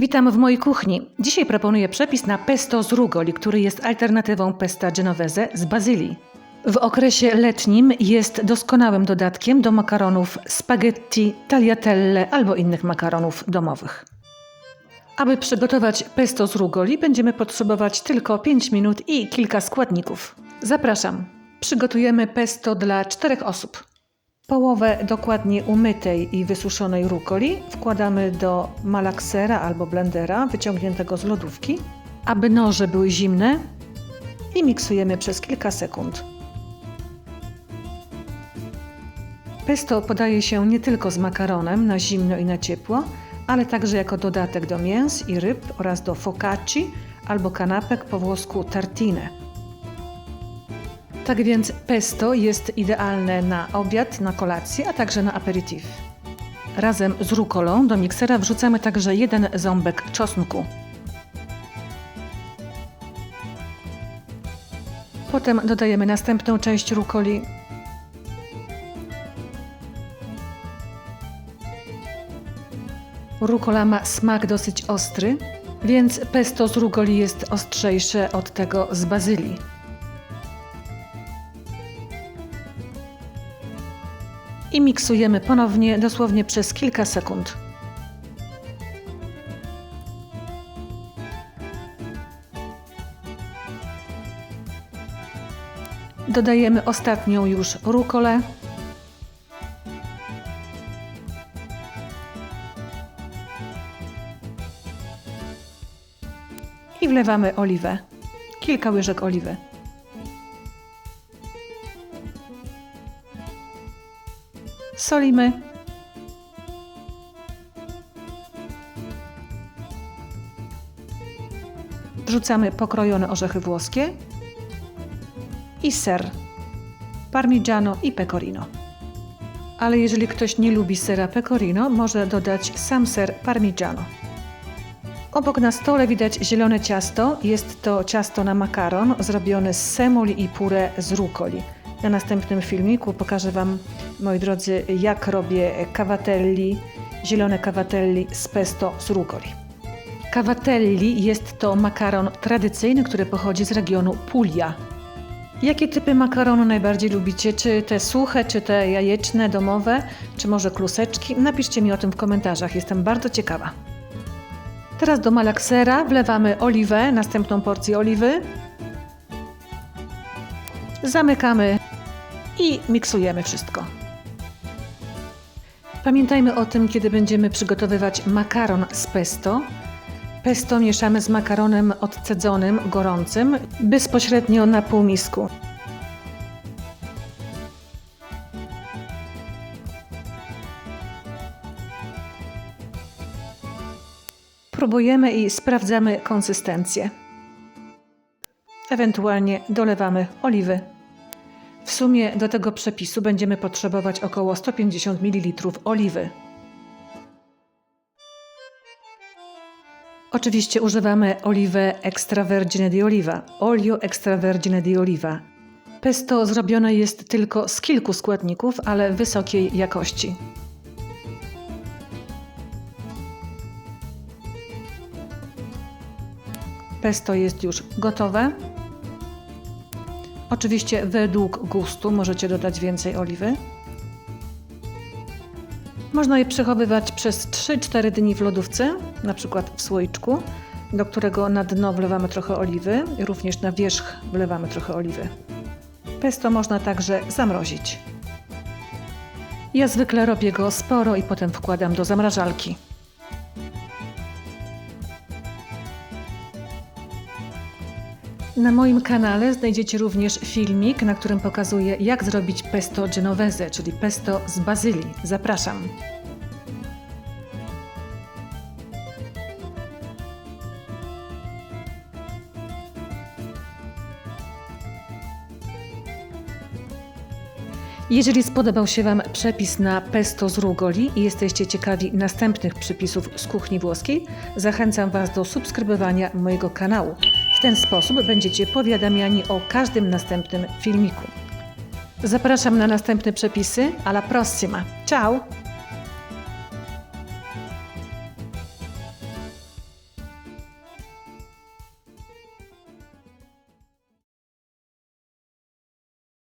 Witam w mojej kuchni. Dzisiaj proponuję przepis na pesto z rugoli, który jest alternatywą pesta genovese z bazylii. W okresie letnim jest doskonałym dodatkiem do makaronów spaghetti, tagliatelle albo innych makaronów domowych. Aby przygotować pesto z rugoli, będziemy potrzebować tylko 5 minut i kilka składników. Zapraszam. Przygotujemy pesto dla 4 osób. Połowę dokładnie umytej i wysuszonej rukoli wkładamy do malaksera albo blendera wyciągniętego z lodówki, aby noże były zimne i miksujemy przez kilka sekund. Pesto podaje się nie tylko z makaronem na zimno i na ciepło, ale także jako dodatek do mięs i ryb oraz do focacci albo kanapek po włosku tartine. Tak więc pesto jest idealne na obiad, na kolację, a także na aperitif. Razem z rukolą do miksera wrzucamy także jeden ząbek czosnku. Potem dodajemy następną część rukoli. Rukola ma smak dosyć ostry, więc pesto z rukoli jest ostrzejsze od tego z bazylii. I miksujemy ponownie dosłownie przez kilka sekund. Dodajemy ostatnią już rukolę. I wlewamy oliwę. Kilka łyżek oliwy. Solimy. Wrzucamy pokrojone orzechy włoskie i ser, parmigiano i pecorino. Ale jeżeli ktoś nie lubi sera pecorino, może dodać sam ser parmigiano. Obok na stole widać zielone ciasto. Jest to ciasto na makaron zrobione z semoli i puree z rukoli. Na następnym filmiku pokażę Wam, moi drodzy, jak robię cavatelli, zielone cavatelli z pesto z rukoli. Cavatelli jest to makaron tradycyjny, który pochodzi z regionu Puglia. Jakie typy makaronu najbardziej lubicie? Czy te suche, czy te jajeczne, domowe, czy może kluseczki? Napiszcie mi o tym w komentarzach, jestem bardzo ciekawa. Teraz do malaksera wlewamy oliwę, następną porcję oliwy. Zamykamy i miksujemy wszystko. Pamiętajmy o tym, kiedy będziemy przygotowywać makaron z pesto. Pesto mieszamy z makaronem odcedzonym, gorącym, bezpośrednio na półmisku. Próbujemy i sprawdzamy konsystencję. Ewentualnie dolewamy oliwy w sumie do tego przepisu będziemy potrzebować około 150 ml oliwy. Oczywiście używamy oliwy extravergine di oliva, olio extravergine di oliva. Pesto zrobione jest tylko z kilku składników, ale wysokiej jakości. Pesto jest już gotowe. Oczywiście według gustu możecie dodać więcej oliwy. Można je przechowywać przez 3-4 dni w lodówce, na przykład w słoiczku, do którego na dno wlewamy trochę oliwy, również na wierzch wlewamy trochę oliwy. Pesto można także zamrozić. Ja zwykle robię go sporo i potem wkładam do zamrażalki. Na moim kanale znajdziecie również filmik, na którym pokazuję jak zrobić pesto genovese, czyli pesto z bazylii. Zapraszam. Jeżeli spodobał się Wam przepis na pesto z rugoli i jesteście ciekawi następnych przepisów z kuchni włoskiej, zachęcam Was do subskrybowania mojego kanału. W ten sposób będziecie powiadamiani o każdym następnym filmiku. Zapraszam na następne przepisy. Alla prossima. Ciao!